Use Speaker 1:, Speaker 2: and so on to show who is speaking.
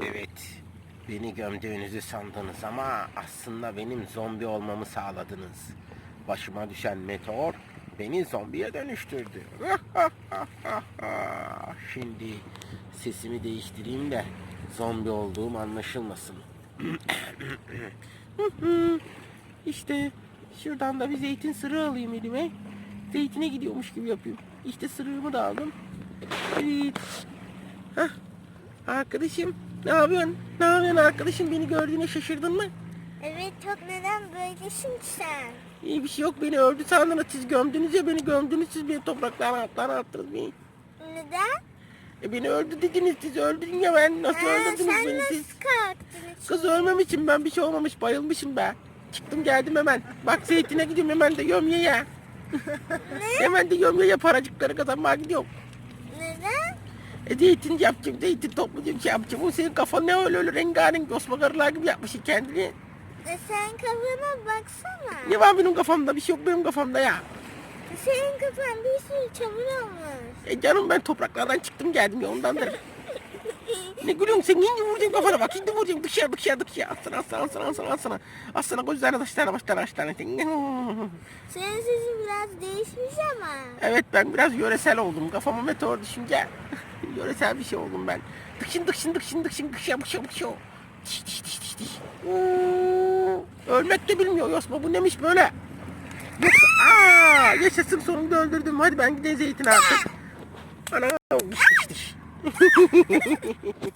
Speaker 1: Evet. Beni gömdüğünüzü sandınız ama aslında benim zombi olmamı sağladınız. Başıma düşen meteor beni zombiye dönüştürdü. Şimdi sesimi değiştireyim de zombi olduğum anlaşılmasın. işte şuradan da bir zeytin sırığı alayım elime. Zeytine gidiyormuş gibi yapayım. İşte sırığımı da aldım. Evet. Hah, Arkadaşım ne yapıyorsun? Ne yapıyorsun arkadaşım? Beni gördüğüne şaşırdın mı?
Speaker 2: Evet çok neden böylesin ki sen?
Speaker 1: İyi bir şey yok. Beni öldü sandınız. Siz gömdünüz ya beni gömdünüz. Siz beni topraklara altlara attınız beni.
Speaker 2: Neden?
Speaker 1: E beni öldü dediniz. Siz öldün ya ben. Nasıl
Speaker 2: Ha,
Speaker 1: öldürdünüz
Speaker 2: sen
Speaker 1: beni
Speaker 2: nasıl
Speaker 1: siz?
Speaker 2: kalktın?
Speaker 1: Kız ölmemişim ben. Bir şey olmamış. Bayılmışım ben. Çıktım geldim hemen. Bak zeytine gidiyorum hemen de gömyeye. hemen de gömyeye paracıkları kazanmaya gidiyorum. E zeytin yapacağım. Zeytin toplayacağım. Şey yapacağım. O senin kafan ne öyle öyle rengarenk. Osman karılar gibi yapmışsın kendini.
Speaker 2: E, sen kafana baksana.
Speaker 1: Ne var benim kafamda? Bir şey yok benim kafamda ya.
Speaker 2: Senin kafan bir sürü çamur olmuş.
Speaker 1: E canım ben topraklardan çıktım geldim ya ondandır. ne gülüyorsun sen? Şimdi vuracağım kafana bak. Şimdi vuracağım dışarı dışarı dışarı. Aslan aslan aslan aslan aslan. Aslan gözlerine taşlarına başlarına başlarına.
Speaker 2: Senin sesin biraz değişmiş ama.
Speaker 1: Evet ben biraz yöresel oldum. Kafama meteor düşünce. Yöresel bir şey oldum ben. Dıkşın dıkşın dıkşın dıkşın dıkşın dıkşın dıkşın. Diş diş diş diş. Oo, Ölmek de bilmiyor Yosma bu neymiş böyle. Yoksa aa yaşasın sonunda öldürdüm. Hadi ben gideyim zeytin artık. Ana diş diş diş.